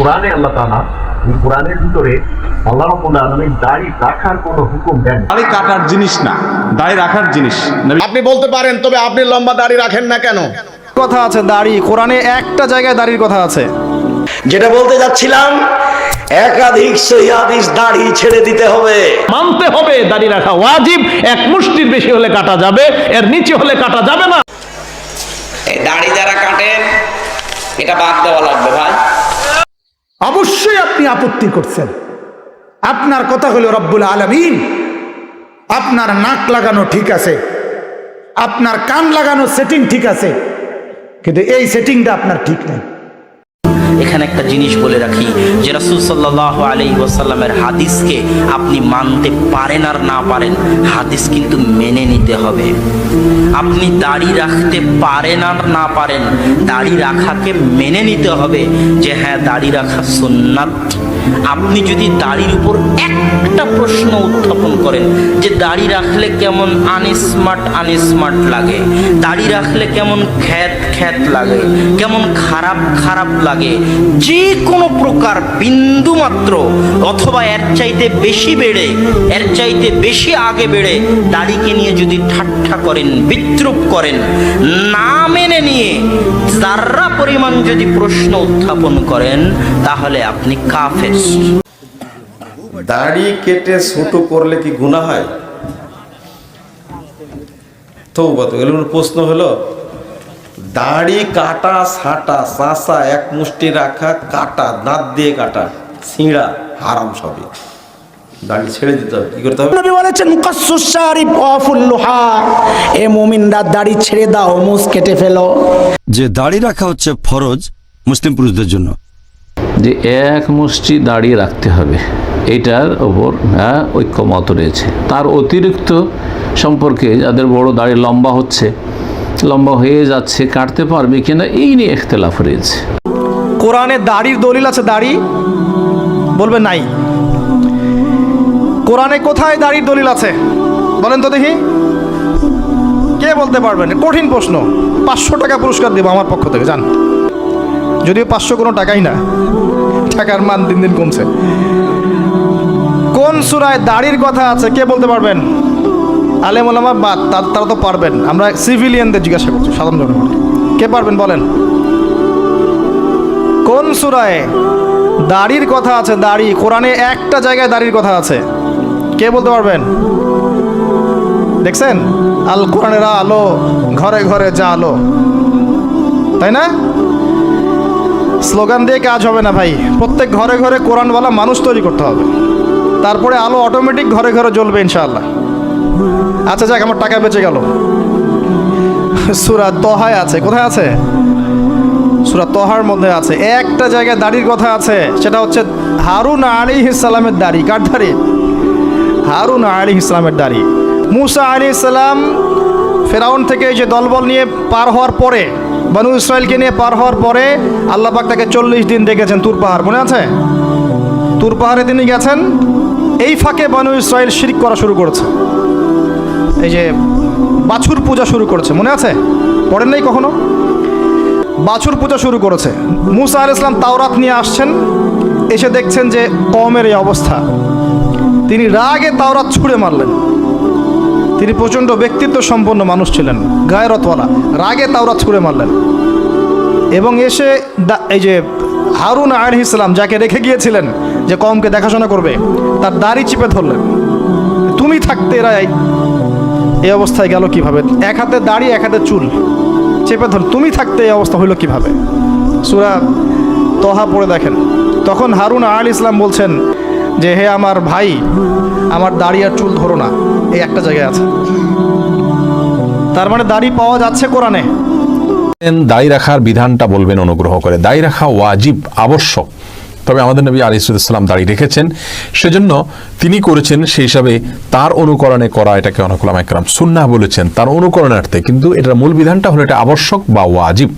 কোরআনে আল্লাহ তাআলা এই কোরআনের ভিতরে আল্লাহ রাব্বুল আলামিন দাড়ি রাখার কোনো হুকুম দেন দাড়ি কাটার জিনিস না দাড়ি রাখার জিনিস। আপনি বলতে পারেন তবে আপনি লম্বা দাড়ি রাখেন না কেন? কথা আছে দাড়ি। কোরআনে একটা জায়গায় দাড়ির কথা আছে। যেটা বলতে যাচ্ছিলাম একাধিক হাদিস দাড়ি ছেড়ে দিতে হবে। মানতে হবে দাড়ি রাখা ওয়াজিব। এক মুষ্টির বেশি হলে কাটা যাবে এর নিচে হলে কাটা যাবে না। এই দাড়ি যারা কাটেন এটা বাদ দেওয়া লাগবে ভাই। অবশ্যই আপনি আপত্তি করছেন। আপনার কথা হলো রব্বুল আলমিন। আপনার নাক লাগানো ঠিক আছে। আপনার কান লাগানো সেটিং ঠিক আছে। কিন্তু এই সেটিংটা আপনার ঠিক নেই। এখানে একটা জিনিস বলে রাখি যে রাসুল সাল্লাহ আলী ওয়াসাল্লামের হাদিসকে আপনি মানতে পারেন আর না পারেন, হাদিস কিন্তু মেনে নিতে হবে। আপনি দাড়ি রাখতে পারেন আর না পারেন, দাড়ি রাখাকে মেনে নিতে হবে যে হ্যাঁ দাড়ি রাখা সুন্নাত। আপনি যদি দাড়ির উপর একটা প্রশ্ন উত্থাপন করেন যে দাড়ি রাখলে কেমন আনস্মার্ট আনস্মার্ট লাগে, দাড়ি রাখলে কেমন খ্যাত খ্যাত লাগে, কেমন খারাপ খারাপ লাগে, যে কোনো প্রকার বিন্দু মাত্র, অথবা এর চাইতে বেশি বেড়ে, এর চাইতে বেশি আগে বেড়ে, দাড়িকে নিয়ে যদি ঠাট্টা করেন, বিদ্রুপ করেন, না মেনে নিয়ে যার্রা পরিমাণ যদি প্রশ্ন উত্থাপন করেন, তাহলে আপনি কাফের। দাড়ি কেটে ছোট করলে কি গুণা হয়? তো এগুলো প্রশ্ন হলো দাড়ি কাটা ছাটা চাষা এক মুষ্টি রাখা কাটা দাঁত দিয়ে কাটা ছিঁড়া হারাম সবই। দাড়ি ছেড়ে দিতে হবে কি করতে হবে? নবী বলেছেন মুকাসসুস শারিব ওয়াফুল লুহা। এ মুমিনরা দাড়ি ছেড়ে দাও মুস কেটে ফেলো। যে দাড়ি রাখা হচ্ছে ফরজ মুসলিম পুরুষদের জন্য যে এক মুষ্টি দাঁড়িয়ে রাখতে হবে। এটার ওপর হ্যাঁ ঐক্যমত রয়েছে। তার অতিরিক্ত সম্পর্কে যাদের বড় দাড়ি লম্বা হচ্ছে, লম্বা হয়ে যাচ্ছে, কাটতে পারবে কিনা, এই নিয়ে ইখতলাফ রয়েছে। কোরআনে দাড়ির দলিল আছে, দাড়ি? বলবে নাই। কোরআনে কোথায় দাড়ির দলিল আছে? বলেন তো দেখি। কে বলতে পারবেন? কঠিন প্রশ্ন। পাঁচশো টাকা পুরস্কার দেবো আমার পক্ষ থেকে জান যদিও পাঁচশো কোনো টাকাই না। টাকার মান দিন দিন কমছে। কোন সুরায় দাড়ির কথা আছে, কে বলতে পারবেন? আলেম ওলামা বাদ তার তো পারবেন। আমরা সিভিলিয়ানদের জিজ্ঞাসা করছি, সাধারণ জনগণ কে পারবেন বলেন? কোন সুরায় দাড়ির কথা আছে, দাড়ি? কোরআনে একটা জায়গায় দাড়ির কথা আছে। কে বলতে পারবেন? দেখছেন? আল কোরআনের আলো ঘরে ঘরে যা আলো। তাই না? স্লোগান দিয়ে কাজ হবে না ভাই। প্রত্যেক ঘরে ঘরে কোরআনওয়ালা মানুষ তৈরি করতে হবে। তারপরে আলো অটোমেটিক ঘরে ঘরে জ্বলবে ইনশাআল্লাহ। আচ্ছা যাক, আমার টাকা বেঁচে গেল। সুরা তহায় আছে। কোথায় আছে? সুরা তহার মধ্যে আছে। একটা জায়গায় দাড়ির কথা আছে। সেটা হচ্ছে হারুন আলী ইসলামের দাড়ি। কার দাড়ি? হারুন আলী ইসলামের দাড়ি। মুসা আলী ইসলাম ফেরাউন থেকে যে দলবল নিয়ে পার হওয়ার পরে বানু ইসরায়েলকে নিয়ে পার হওয়ার পরে আল্লাহ পাক তাকে চল্লিশ দিন দেখেছেন তুর পাহাড়, মনে আছে? তুর পাহাড়ে তিনি গেছেন, এই ফাঁকে বানু ইসরায়েল শিরিক করা শুরু করেছে। এই যে বাছুর পূজা শুরু করেছে, মনে আছে? পড়েন নাই কখনো? বাছুর পূজা শুরু করেছে। মুসা আল ইসলাম তাওরাত নিয়ে আসছেন, এসে দেখছেন যে কমের এই অবস্থা। তিনি রাগে তাওরাত ছুঁড়ে মারলেন। তিনি প্রচণ্ড ব্যক্তিত্ব সম্পন্ন মানুষ ছিলেন গায়রতওয়ালা রাগে তাওরাত ছুঁড়ে মারলেন। এবং এসে এই যে হারুন আল ইসলাম যাকে রেখে গিয়েছিলেন যে কমকে দেখাশোনা করবে, তার দাড়ি চিপে ধরলেন। তুমি থাকতে এরা এই অবস্থায় গেল কীভাবে? এক হাতে দাড়ি, এক হাতে চুল চেপে ধর, তুমি থাকতে এই অবস্থা হইল কীভাবে? সুরা তহা পড়ে দেখেন। তখন হারুন আল ইসলাম বলছেন যে, হে আমার ভাই, আমার দাড়ি আর চুল ধরো না। এই একটা জায়গায় আছে। তার মানে দাড়ি পাওয়া যাচ্ছে কোরআনে। দায়ী রাখার বিধানটা বলবেন অনুগ্রহ করে। দায়ী রাখা ওয়াজিব, আবশ্যক। তবে আমাদের নবী আলিসাল্লাম দাড়ি রেখেছেন। সেজন্য তিনি করেছেন সেই হিসাবে তার অনুকরণে করা এটাকে অনকুলাম একরাম সুন্না বলেছেন, তার অনুকরণার্থে। কিন্তু এটার মূল বিধানটা হলো এটা আবশ্যক বা ওয়াজিব।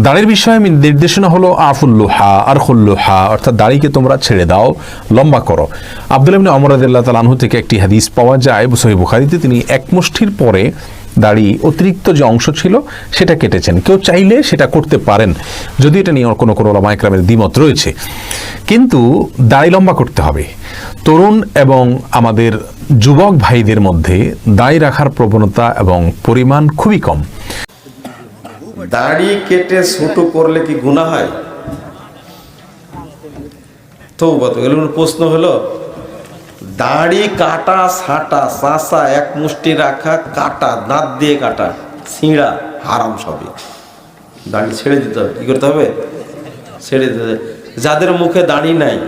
দাড়ির বিষয়ে নির্দেশনা হলো আফুল্লুহা আর খুল্লুহা অর্থাৎ দাড়িকে তোমরা ছেড়ে দাও, লম্বা করো। আব্দুল ইবনে অমর রাদিয়াল্লাহু তাআলা আনহু থেকে একটি হাদিস পাওয়া যায়, সহিহ বুখারীতে। তিনি এক মুষ্ঠির পরে দাড়ি অতিরিক্ত যে অংশ ছিল, সেটা কেটেছেন। কেউ চাইলে সেটা করতে পারেন। যদি এটা নিয়ে কোনো কোনো ওলামাইকরামের দ্বিমত রয়েছে। কিন্তু দাড়ি লম্বা করতে হবে। তরুণ এবং আমাদের যুবক ভাইদের মধ্যে দাড়ি রাখার প্রবণতা এবং পরিমাণ খুবই কম। দাড়ি কেটে ছোট করলে কি গুণা হয়? তো প্রশ্ন হলো? দাড়ি কাটা ছাটা চাষা এক মুষ্টি রাখা, কাটা, দাঁত দিয়ে কাটা, ছিঁড়া, হারাম সবই। দাড়ি ছেড়ে দিতে হবে। কি করতে হবে? ছেড়ে দিতে হবে। যাদের মুখে দাড়ি নাই,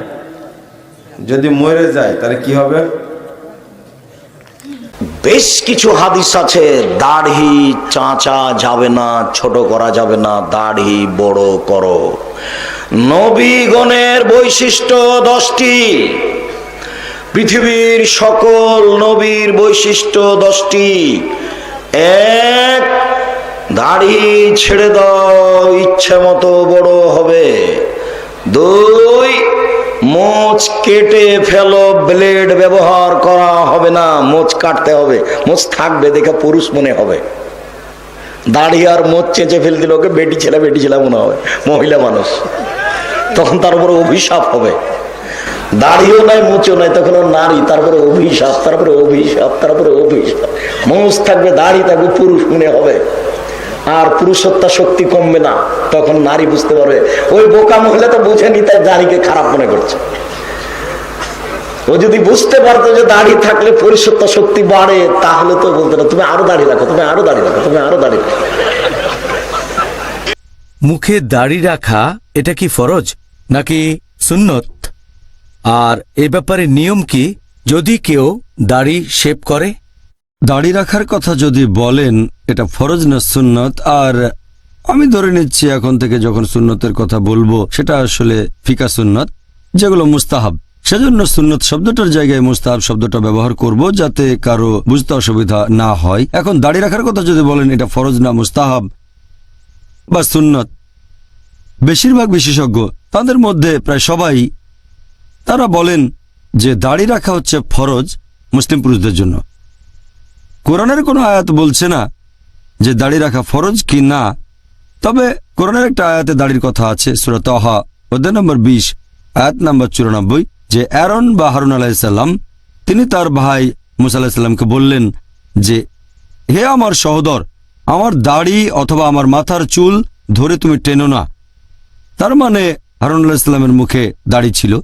যদি মরে যায়, তাহলে কি হবে? বেশ কিছু হাদিস আছে। দাড়ি চাঁচা যাবে না, ছোট করা যাবে না, দাড়ি বড় করো। নবীগণের বৈশিষ্ট্য দশটি। পৃথিবীর সকল নবীর বৈশিষ্ট্য দশটি। এক, দাড়ি ছেড়ে দাও, ইচ্ছে মতো বড় হবে। দুই, মোচ কেটে ফেলো, ব্লেড ব্যবহার করা হবে না, মোচ কাটতে হবে, মোচ থাকবে, দেখে পুরুষ মনে হবে। দাড়ি আর মোচ চেঁচে ফেল দিল ওকে বেটি ছেলে বেটি ছেলে মনে হবে, মহিলা মানুষ। তখন তার উপর অভিশাপ হবে। দাড়িও নাই, মোচও নাই, তখন নারী, তারপরে অভিশাপ তারপরে অভিশাপ তারপরে অভিশাপ। মোচ থাকবে, দাড়ি থাকবে, পুরুষ মনে হবে। আর পুরুষত্বা শক্তি কমবে না, তখন নারী বুঝতে পারবে। ওই বোকা মহিলা তো বুঝেনি তাই দাড়িকে খারাপ মনে করছে। ও যদি বুঝতে পারতো যে দাড়ি থাকলে পুরুষত্বা শক্তি বাড়ে, তাহলে তো বলতো না, তুমি আরও দাড়ি রাখো, তুমি আরও দাড়ি রাখো, তুমি আরও দাড়ি রাখো। মুখে দাড়ি রাখা, এটা কি ফরজ নাকি সুন্নত? আর এ ব্যাপারে নিয়ম কি? যদি কেউ দাড়ি শেভ করে? দাড়ি রাখার কথা যদি বলেন, এটা ফরজ না সুন্নত? আর আমি ধরে নিচ্ছি এখন থেকে যখন সুন্নতের কথা বলব, সেটা আসলে ফিকা সুন্নত, যেগুলো মুস্তাহাব। সেজন্য সুন্নত শব্দটার জায়গায় মুস্তাহাব শব্দটা ব্যবহার করব যাতে কারও বুঝতে অসুবিধা না হয়। এখন দাড়ি রাখার কথা যদি বলেন, এটা ফরজ না মুস্তাহাব বা সুন্নত? বেশিরভাগ বিশেষজ্ঞ তাদের মধ্যে প্রায় সবাই তারা বলেন যে দাড়ি রাখা হচ্ছে ফরজ মুসলিম পুরুষদের জন্য। কোরআনের কোনো আয়াত বলছে না যে দাড়ি রাখা ফরজ কি না? তবে কোরআনের একটা আয়াতে দাড়ির কথা আছে সুরত অহা অধ্যায় নম্বর বিশ, আয়াত নম্বর চুরানব্বই, যে অ্যারন বা হারুন আলাহিসাল্লাম তিনি তার ভাই মুসা আলাহিসাল্লামকে বললেন যে, হে আমার সহদর, আমার দাড়ি অথবা আমার মাথার চুল ধরে তুমি টেনো না। তার মানে হারুন আল্লাহ ইসলামের মুখে দাড়ি ছিল।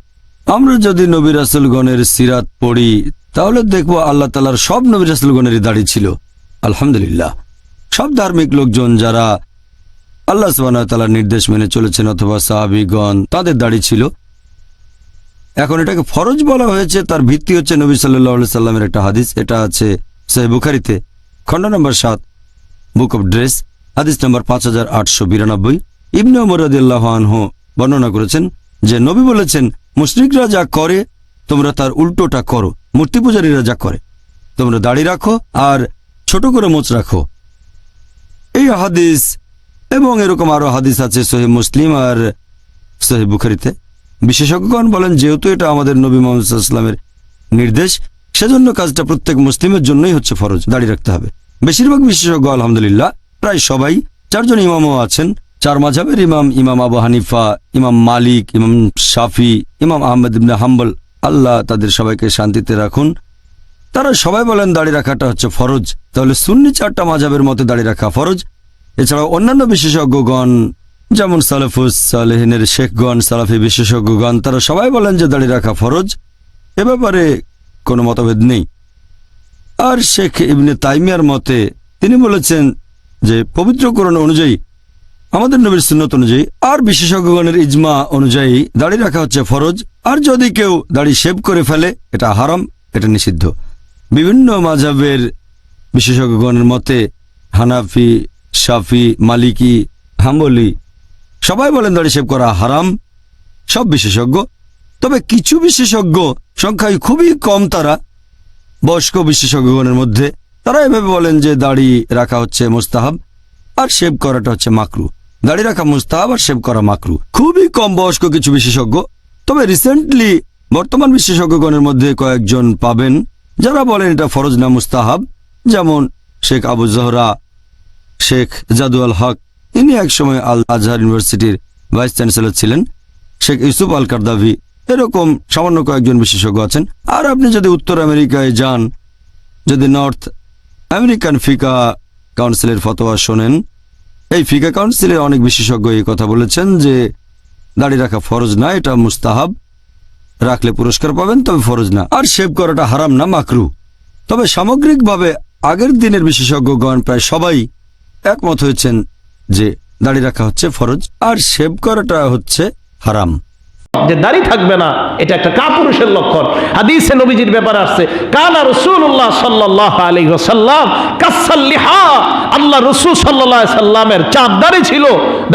আমরা যদি নবী রাসুলগণের সিরাত পড়ি, তাহলে দেখব আল্লাহ তালার সব নবী রাসুলগণেরই দাড়ি ছিল। আলহামদুলিল্লাহ। সব ধার্মিক লোকজন যারা আল্লাহ তালার নির্দেশ মেনে চলেছেন অথবা সাহাবিগণ, তাদের দাড়ি ছিল। এখন এটাকে ফরজ বলা হয়েছে, তার ভিত্তি হচ্ছে নবী সাল্লাহ সাল্লামের একটা হাদিস, এটা আছে সাহেব বুখারিতে, খণ্ড নম্বর সাত, বুক অব ড্রেস, হাদিস নম্বর পাঁচ হাজার আটশো বিরানব্বই। ইবনে মরাদিল্লাহ আনহু বর্ণনা করেছেন যে নবী বলেছেন মুশরিকরা যা করে, তোমরা তার উল্টোটা করো। মূর্তি পূজারীরা যা করে, তোমরা দাড়ি রাখো আর ছোট করে মোচ রাখো। এই হাদিস এবং এরকম আরও হাদিস আছে সোহেব মুসলিম আর সোহেব বুখারিতে। বিশেষজ্ঞগণ বলেন, যেহেতু এটা আমাদের নবী মোহাম্মদ ইসলামের নির্দেশ, সেজন্য কাজটা প্রত্যেক মুসলিমের জন্যই হচ্ছে ফরজ দাঁড়িয়ে রাখতে হবে। বেশিরভাগ বিশেষজ্ঞ, আলহামদুলিল্লাহ, প্রায় সবাই, চারজন ইমামও আছেন চার মাঝাবের ইমাম ইমাম আবু হানিফা, ইমাম মালিক, ইমাম শাফি, ইমাম আহমেদ ইবনে হাম্বল, আল্লাহ তাদের সবাইকে শান্তিতে রাখুন। তারা সবাই বলেন দাড়ি রাখাটা হচ্ছে ফরজ। তাহলে সুন্নি চারটা মাঝাবের মতে দাড়ি রাখা ফরজ। এছাড়াও অন্যান্য বিশেষজ্ঞগণ, যেমন সালেফুস সালেহিনের শেখগণ, সালাফি বিশেষজ্ঞগণ, তারা সবাই বলেন যে দাড়ি রাখা ফরজ। এ ব্যাপারে কোনো মতভেদ নেই। আর শেখ ইবনে তাইমিয়ার মতে তিনি বলেছেন যে পবিত্রকরণ অনুযায়ী আমাদের নবীর সুন্নত অনুযায়ী আর বিশেষজ্ঞগণের ইজমা অনুযায়ী দাড়ি রাখা হচ্ছে ফরজ। আর যদি কেউ দাড়ি শেভ করে ফেলে, এটা হারাম, এটা নিষিদ্ধ। বিভিন্ন মাঝাবের বিশেষজ্ঞগণের মতে হানাফি, শাফি, মালিকি, হাম্বলি সবাই বলেন দাড়ি শেভ করা হারাম, সব বিশেষজ্ঞ। তবে কিছু বিশেষজ্ঞ সংখ্যায় খুবই কম তারা, বয়স্ক বিশেষজ্ঞগণের মধ্যে। তারা এভাবে বলেন যে দাড়ি রাখা হচ্ছে মোস্তাহাব, আর শেভ করাটা হচ্ছে মাকরু। দাড়ি রাখা মুস্তাহাব আর শেভ করা মাকরু খুবই কম বয়স্ক কিছু বিশেষজ্ঞ। তবে রিসেন্টলি বর্তমান বিশেষজ্ঞগণের মধ্যে কয়েকজন পাবেন যারা বলেন এটা ফরজ না মুস্তাহাব। যেমন শেখ আবু জহরা, শেখ জাদুয়াল হক, ইনি একসময় আল আজহার ইউনিভার্সিটির ভাইস চ্যান্সেলর ছিলেন। শেখ ইউসুফ আল কারদাভি, এরকম সামান্য কয়েকজন বিশেষজ্ঞ আছেন। আর আপনি যদি উত্তর আমেরিকায় যান, যদি নর্থ আমেরিকান ফিকা কাউন্সিলের ফতোয়া শোনেন এই ফিকা কাউন্সিলে অনেক বিশেষজ্ঞ এই কথা বলেছেন যে দাড়ি রাখা ফরজ না, এটা মুস্তাহাব। রাখলে পুরস্কার পাবেন, তবে ফরজ না। আর শেভ করাটা হারাম না, মাকরু। তবে সামগ্রিকভাবে আগের দিনের বিশেষজ্ঞগণ প্রায় সবাই একমত হয়েছেন যে দাড়ি রাখা হচ্ছে ফরজ, আর শেভ করাটা হচ্ছে হারাম। যে দাড়ি থাকবে না, এটা একটা কাপুরুষের লক্ষণ। হাদিসে নবীজির ব্যাপারে আসছে, কানা রসুল্লাহ সাল্লাহ আলী সাল্লাম কাসাল্লিহা আল্লাহ রসুল সাল্লাহ সাল্লামের চাঁদ দাড়ি ছিল,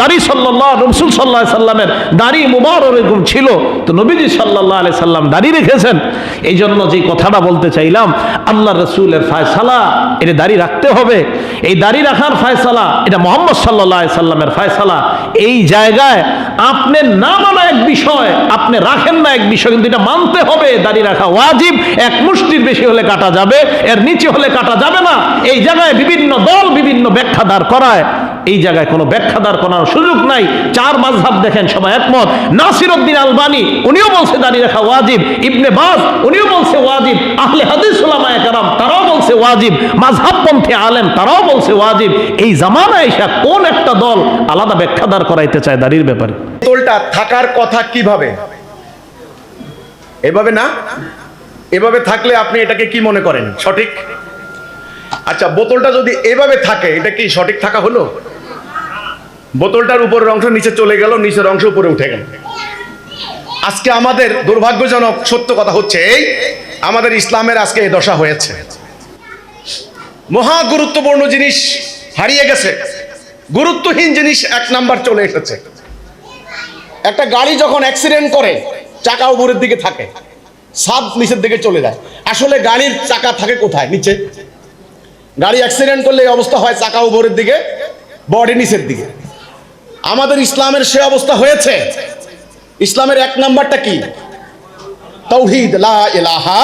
দাড়ি সাল্লাহ রসুল সাল্লাহ সাল্লামের দাড়ি মুবার এরকম ছিল। তো নবীজি সাল্লাহ আলি সাল্লাম দাড়ি রেখেছেন। এই জন্য যে কথাটা বলতে চাইলাম, আল্লাহ রসুলের ফায়সালা, এটা দাড়ি রাখতে হবে। এই দাড়ি রাখার ফায়সালা, এটা মোহাম্মদ সাল্লাহ সাল্লামের ফায়সালা। এই জায়গায় আপনি না মানা এক বিষয় আপনি রাখেন না এক বিষয়, কিন্তু এটা মানতে হবে, দাড়ি রাখা ওয়াজিব। এক মুষ্টির বেশি হলে কাটা যাবে, এর নিচে হলে কাটা যাবে না। এই জায়গায় বিভিন্ন দল বিভিন্ন ব্যাখ্যা দাঁড় করায়। এই জায়গায় কোনো ব্যাখ্যা দাঁড় করার সুযোগ নাই। চার মাঝহাব দেখেন, সবাই একমত। নাসির উদ্দিন আলবানি, উনিও বলছে দাঁড়িয়ে রাখা ওয়াজিব। ইবনে বাজ, উনিও বলছে ওয়াজিব। আহলে হাদিস উলামায়ে কেরাম, তারাও বলছে ওয়াজিব। মাঝহাব পন্থী আলেম, তারাও বলছে ওয়াজিব। এই জামানা এসা কোন একটা দল আলাদা ব্যাখ্যা দাঁড় করাইতে চায় দাড়ির ব্যাপারে? বোতলটা থাকার কথা কীভাবে? এভাবে না? এভাবে থাকলে আপনি এটাকে কি মনে করেন? সঠিক? আচ্ছা বোতলটা যদি এভাবে থাকে, এটা কি সঠিক থাকা হলো? বোতলটার উপরের অংশ নিচে চলে গেল, নিচের অংশ উপরে উঠে গেল। আজকে আমাদের দুর্ভাগ্যজনক সত্য কথা হচ্ছে এই, আমাদের ইসলামের আজকে এই দশা হয়েছে। মহা গুরুত্বপূর্ণ জিনিস হারিয়ে গেছে। গুরুত্বহীন জিনিস এক নাম্বার চলে এসেছে। একটা গাড়ি যখন অ্যাক্সিডেন্ট করে, চাকা উপরের দিকে থাকে সাদ নিচের দিকে চলে যায়। আসলে গাড়ির চাকা থাকে কোথায়? নিচে। গাড়ি অ্যাক্সিডেন্ট করলে এই অবস্থা হয় চাকা উপরের দিকে বডি নিচের দিকে। আমাদের ইসলামের সে অবস্থা হয়েছে। ইসলামের এক নাম্বারটা কি? তৌহিদ, লা ইলাহা।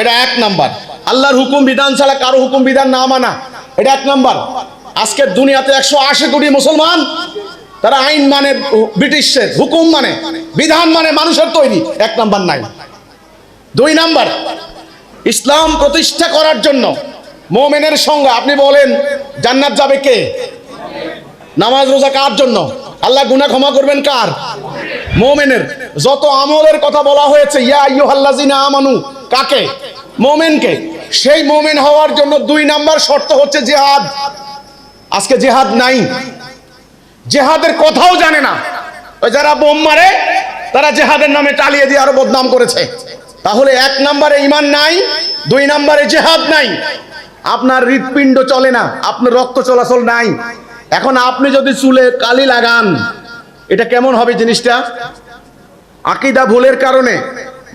এটা এক নাম্বার। আল্লাহর হুকুম, বিধান ছাড়া কারও হুকুম, বিধান না মানা। এটা এক নাম্বার। আজকের দুনিয়াতে একশো আশি কোটি মুসলমান, তারা আইন মানে ব্রিটিশের হুকুম মানে বিধান মানে মানুষের তৈরি। এক নাম্বার নাই। দুই নাম্বার, ইসলাম প্রতিষ্ঠা করার জন্য মোমেনের সঙ্গে আপনি বলেন, জান্নাত যাবে কে? নামাজ রোজা কার জন্য? আল্লাহ গুনা ক্ষমা করবেন কার? মোমেনের। যত আমলের কথা বলা হয়েছে আমানু, কাকে? মোমেনকে। সেই মোমেন হওয়ার জন্য দুই নাম্বার শর্ত হচ্ছে জেহাদ। আজকে জেহাদ নাই। জেহাদের কথাও জানে না। ওই যারা বোম মারে, তারা জেহাদের নামে টালিয়ে দিয়ে আরও বদনাম করেছে। তাহলে এক নম্বরে ইমান নাই, দুই নম্বরে জেহাদ নাই। আপনার হৃৎপিণ্ড চলে না, আপনার রক্ত চলাচল নাই। এখন আপনি যদি চুলে কালি লাগান, এটা কেমন হবে জিনিসটা? আকিদা ভুলের কারণে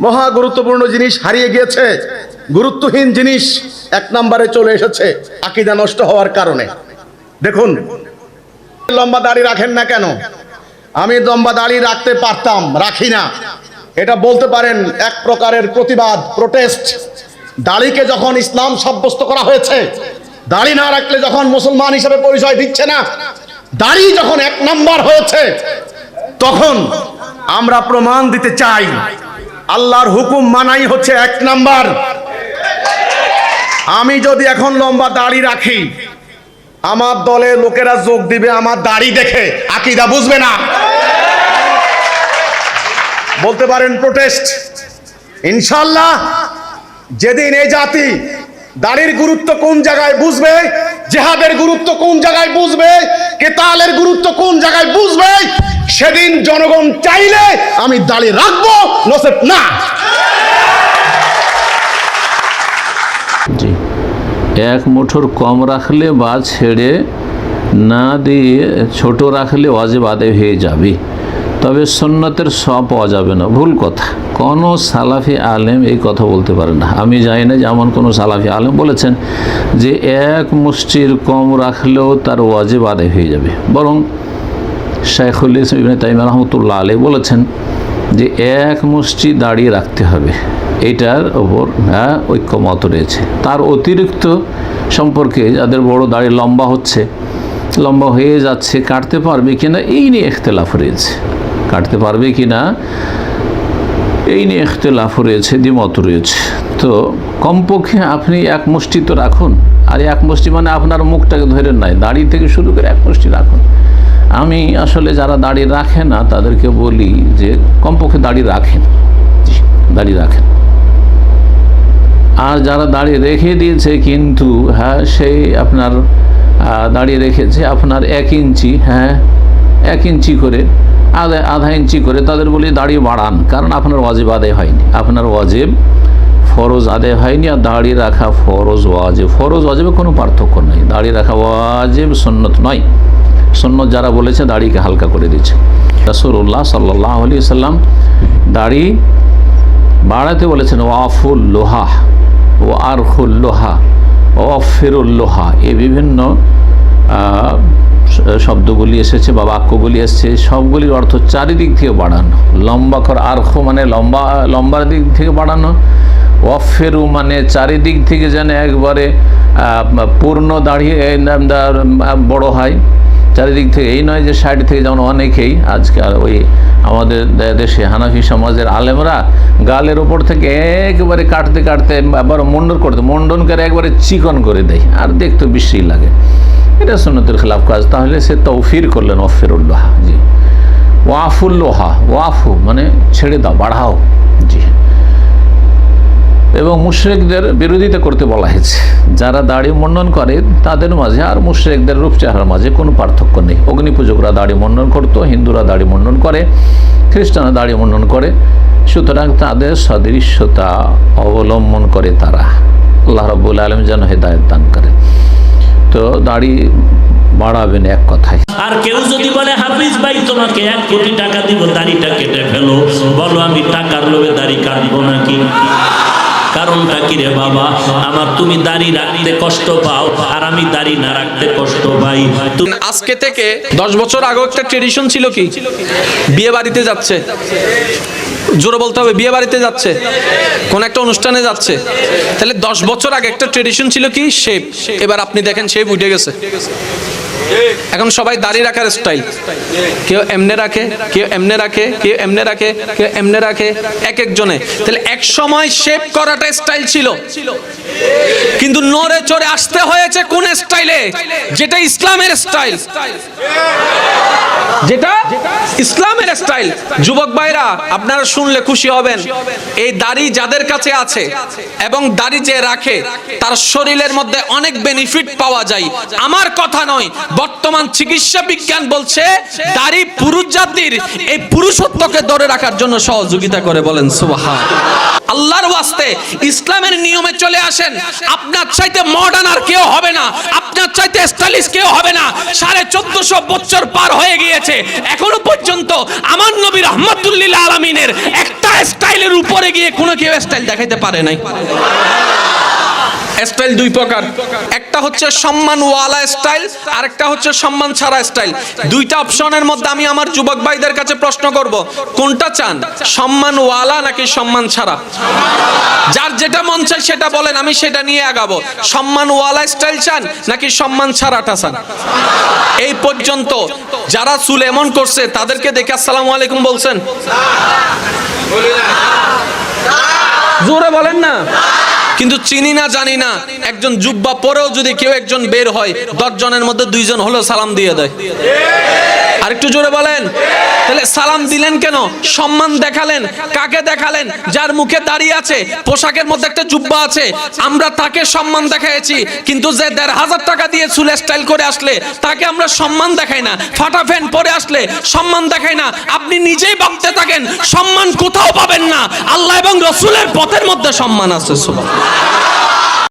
মহা গুরুত্বপূর্ণ জিনিস হারিয়ে গিয়েছে। গুরুত্বহীন জিনিস এক নম্বরে চলে এসেছে আকিদা নষ্ট হওয়ার কারণে। দেখুন, লম্বা দাড়ি রাখেন না কেন? আমি লম্বা দাড়ি রাখতে পারতাম, রাখি না। এটা বলতে পারেন এক প্রকারের প্রতিবাদ, প্রোটেস্ট। দাড়িকে যখন ইসলাম সাব্যস্ত করা হয়েছে দাড়ি না রাখলে যখন মুসলমান হিসেবে পরিচয় দিচ্ছে না, দাড়ি যখন এক নম্বর হয়েছে, তখন আমরা প্রমাণ দিতে চাই, আল্লাহর হুকুম মানাই হচ্ছে এক নাম্বার। আমি যদি এখন লম্বা দাড়ি রাখি, আমার দলে লোকেরা যোগ দিবে আমার দাড়ি দেখে, আকিদা বুঝবে না। বলতে পারেন প্রোটেস্ট ইনশাল্লাহ, যেদিন এই জাতি দাড়ির গুরুত্ব কোন জায়গায় বুঝবে? জেহাদের গুরুত্ব কোন জায়গায় বুঝবে? কেতালের গুরুত্ব কোন জায়গায় বুঝবে? সেদিন জনগণ চাইলে আমি দাড়ি রাখব নসেত না। এক মুঠোর কম রাখলে বা ছেড়ে না দিয়ে ছোট রাখলে ওয়াজিব আদায় হয়ে যাবে। তবে সন্ন্যতের সব পাওয়া যাবে না। ভুল কথা। কোনো সালাফি আলেম এই কথা বলতে পারে না। আমি জানি না যে এমন কোনো সালাফি আলেম বলেছেন যে এক মুষ্টির কম রাখলেও তার ওয়াজে বাদে হয়ে যাবে। বরং শেখুল ইসলাম তাইম রহমতুল্লাহ আলী বলেছেন যে এক মুষ্টি দাঁড়িয়ে রাখতে হবে। এটার ওপর হ্যাঁ ঐক্যমত রয়েছে। তার অতিরিক্ত সম্পর্কে যাদের বড় দাড়ি লম্বা হচ্ছে, লম্বা হয়ে যাচ্ছে, কাটতে পারবে কিনা, এই নিয়ে ইখতলাফ রয়েছে। কাটতে পারবে কিনা এই নিয়ে ইখতলাফ রয়েছে, দ্বিমত রয়েছে। তো কমপক্ষে আপনি এক মুষ্টি তো রাখুন। আর এক মুষ্টি মানে আপনার মুখটাকে ধরে নাই, দাড়ি থেকে শুরু করে এক মুষ্টি রাখুন। আমি আসলে যারা দাড়ি রাখে না, তাদেরকে বলি যে কমপক্ষে দাড়ি রাখেন। দাড়ি রাখেন। আর যারা দাড়ি রেখে দিয়েছে কিন্তু হ্যাঁ সেই আপনার দাড়ি রেখেছে আপনার এক ইঞ্চি হ্যাঁ এক ইঞ্চি করে আধা আধা ইঞ্চি করে তাদের বলি দাড়ি বাড়ান, কারণ আপনার ওয়াজিব আদায় হয়নি। আপনার ওয়াজিব ফরজ আদায় হয়নি আর দাড়ি রাখা ফরজ ওয়াজিব। ফরজ ওয়াজিবে কোনো পার্থক্য নেই। দাড়ি রাখা ওয়াজিব সন্ন্যত নয়। সন্ন্যত যারা বলেছে দাড়িকে হালকা করে দিচ্ছে রাসূলুল্লাহ সাল্লাহ আলি সাল্লাম দাড়ি বাড়াতে বলেছেন, ওয়াফুল লোহা ও আরখুল লোহা অফেরুল লোহা। এই বিভিন্ন শব্দগুলি এসেছে বা বাক্যগুলি এসেছে, সবগুলির অর্থ চারিদিক থেকে বাড়ানো। লম্বা কর আর্খ মানে লম্বা, লম্বার দিক থেকে বাড়ানো। অফেরু মানে চারিদিক থেকে যেন একবারে পূর্ণ দাঁড়িয়ে বড় হয়। চারিদিক থেকে, এই নয় যে সাইড থেকে যেমন অনেকেই আজকাল ওই আমাদের দেশে হানাফি সমাজের আলেমরা গালের ওপর থেকে একবারে কাটতে কাটতে, আবার মুন্ডন করতে মুন্ডন করে একবারে চিকন করে দেয়। আর দেখতে বিশ্রী লাগে। এটা সুন্নতের খেলাফ কাজ, তাহলে সে তৌফির করলেন অফিরুল্লাহ জি। ওয়াফুল্লোহা, ওয়াফু মানে ছেড়ে দাও, বাড়াও, জি। এবং মুশরেকদের বিরোধিতা করতে বলা হয়েছে। যারা দাড়ি মন্ডন করে, তাদের মাঝে আর মুশরেকদের রূপ চেহারার মাঝে কোনো পার্থক্য নেই। অগ্নি পূজকরা দাড়ি মন্ডন করতো, হিন্দুরা দাড়ি মন্ডন করে, খ্রিস্টানরা দাড়ি মন্ডন করে। সুতরাং তাদের সদৃশ্যতা অবলম্বন করে তারা। আল্লাহ রব্বুল আলম যেন হেদায়ত দান করে। তো দাড়ি বাড়াবেন এক কথায়। আর কেউ যদি বলে হাফিজ ভাই তোমাকে এক কোটি টাকা দিব দাড়িটা কেটে ফেলো। বলো আমি টাকার লোভে দাড়ি কাটবো নাকি? কারণটা কি রে বাবা? আমার তুমি দাড়ি রাখতে কষ্ট পাও আর আমি দাড়ি না রাখতে কষ্ট পাই। তুমি আজকে থেকে দশ বছর আগে একটা ট্রেডিশন ছিল কি? বিয়ে বাড়িতে যাচ্ছে। জোরে বলতে হবে, বিয়ে বাড়িতে যাচ্ছে, কোন একটা অনুষ্ঠানে যাচ্ছে। তাহলে দশ বছর আগে একটা ট্রেডিশন ছিল কি শেপ এবার আপনি দেখেন শেপ উঠে গেছে। এখন সবাই দাড়ি রাখার স্টাইল কেউ এমনে রাখে, কেউ এমনে রাখে, কেউ এমনে রাখে, কেউ এমনে রাখে, এক একজনে। তাহলে এক সময় শেপ করাটা স্টাইল ছিল। কিন্তু নড়ে চড়ে আসতে হয়েছে কোন স্টাইলে যেটা ইসলামের স্টাইল যেটা ইসলামের স্টাইল যুবক ভাইরা, আপনারা শুনলে খুশি হবেন। এই দাড়ি যাদের কাছে আছে এবং দাড়ি যে রাখে, তার শরীরের মধ্যে অনেক বেনিফিট পাওয়া যায়। আমার কথা নয় বর্তমান চিকিৎসা বিজ্ঞান বলছে, দাড়ি পুরুষ জাতির এই পুরুষত্বকে ধরে রাখার জন্য সহযোগিতা করে বলেন, সুবহান। আল্লাহর ওয়াস্তে ইসলামের নিয়মে চলে আসেন। আপনার চাইতে মডার্ন আর কেউ হবে না। আপনার চাইতে স্টাইলিশ কেউ হবে না। সাড়ে চোদ্দশো বছর পার হয়ে গিয়েছে। এখনও পর্যন্ত আমার নবী রহমতুল্লিল আলমিনের একটা স্টাইলের উপরে গিয়ে কোনো কেউ স্টাইল দেখাইতে পারে নাই। স্টাইল দুই প্রকার। একটা হচ্ছে সম্মান ওয়ালা স্টাইল আর একটা হচ্ছে সম্মান ছাড়া স্টাইল। দুইটা অপশনের মধ্যে আমি আমার যুবক ভাইদের কাছে প্রশ্ন করব, কোনটা চান সম্মান ওয়ালা নাকি সম্মান ছাড়া যার যেটা মন চায় সেটা বলেন, আমি সেটা নিয়ে আগাবো। সম্মান ওয়ালা স্টাইল চান নাকি সম্মান ছাড়াটা চান? এই পর্যন্ত। যারা চুল এমন করছে, তাদেরকে দেখে আসসালামু আলাইকুম বলছেন। জোরে বলেন না। কিন্তু চিনি না, জানি না। একজন জুব্বা পরেও যদি কেউ একজন বের হয় দশ জনের মধ্যে দুইজন হলো সালাম দিয়ে দেয়। আর একটু জোরে বলেন। তাহলে সালাম দিলেন কেন? সম্মান দেখালেন। কাকে দেখালেন? যার মুখে দাঁড়িয়ে আছে, পোশাকের মধ্যে একটা জুব্বা আছে। আমরা তাকে সম্মান দেখাইছি, কিন্তু যে দেড় হাজার টাকা দিয়ে চুল স্টাইল করে আসলে, তাকে আমরা সম্মান দেখাই না। ফাটা ফ্যান পরে আসলে, সম্মান দেখাই না। আপনি নিজেই ভাবতে থাকেন, সম্মান কোথাও পাবেন না। আল্লাহ এবং রসুলের পথের মধ্যে সম্মান আছে, সুবহানাল্লাহ।